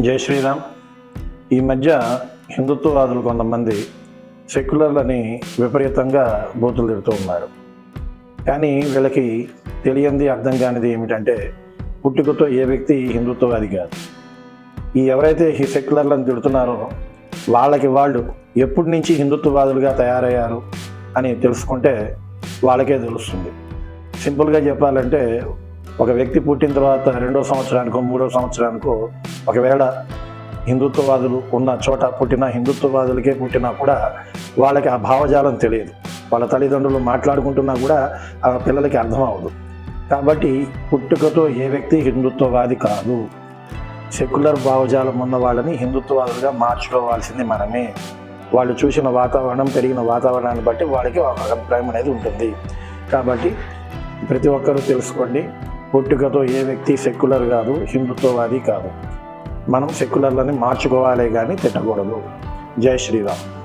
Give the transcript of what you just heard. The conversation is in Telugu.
జై శ్రీరామ్. ఈ మధ్య హిందుత్వవాదులు కొంతమంది సెక్యులర్లని విపరీతంగా బూతులు తిడుతూ ఉన్నారు. కానీ వీళ్ళకి తెలియంది అర్థం కానిది ఏమిటంటే పుట్టుకతో ఏ వ్యక్తి హిందుత్వవాది కాదు. ఈ ఎవరైతే ఈ సెక్యులర్లను తిడుతున్నారో వాళ్ళకి వాళ్ళు ఎప్పటి నుంచి హిందుత్వవాదులుగా తయారయ్యారు అని తెలుసుకుంటే వాళ్ళకే తెలుస్తుంది. సింపుల్గా చెప్పాలంటే ఒక వ్యక్తి పుట్టిన తర్వాత రెండో సంవత్సరానికో మూడో సంవత్సరానికో ఒకవేళ హిందుత్వవాదులు ఉన్న చోట పుట్టిన హిందుత్వవాదులకే పుట్టినా కూడా వాళ్ళకి ఆ భావజాలం తెలియదు. వాళ్ళ తల్లిదండ్రులు మాట్లాడుకుంటున్నా కూడా ఆ పిల్లలకి అర్థం అవ్వదు. కాబట్టి పుట్టుకతో ఏ వ్యక్తి హిందుత్వవాది కాదు. సెక్యులర్ భావజాలం ఉన్న వాళ్ళని హిందుత్వవాదులుగా మార్చుకోవాల్సింది మనమే. వాళ్ళు చూసిన వాతావరణం పెరిగిన వాతావరణాన్ని బట్టి వాళ్ళకి ఒక అభిప్రాయం అనేది ఉంటుంది. కాబట్టి ప్రతి ఒక్కరూ తెలుసుకోండి. పుట్టుకతో ఏ వ్యక్తి సెక్యులర్ కాదు హిందుత్వవాది కాదు. మనం సెక్యులర్లని మార్చుకోవాలి కానీ తిట్టకూడదు. జై శ్రీరామ్.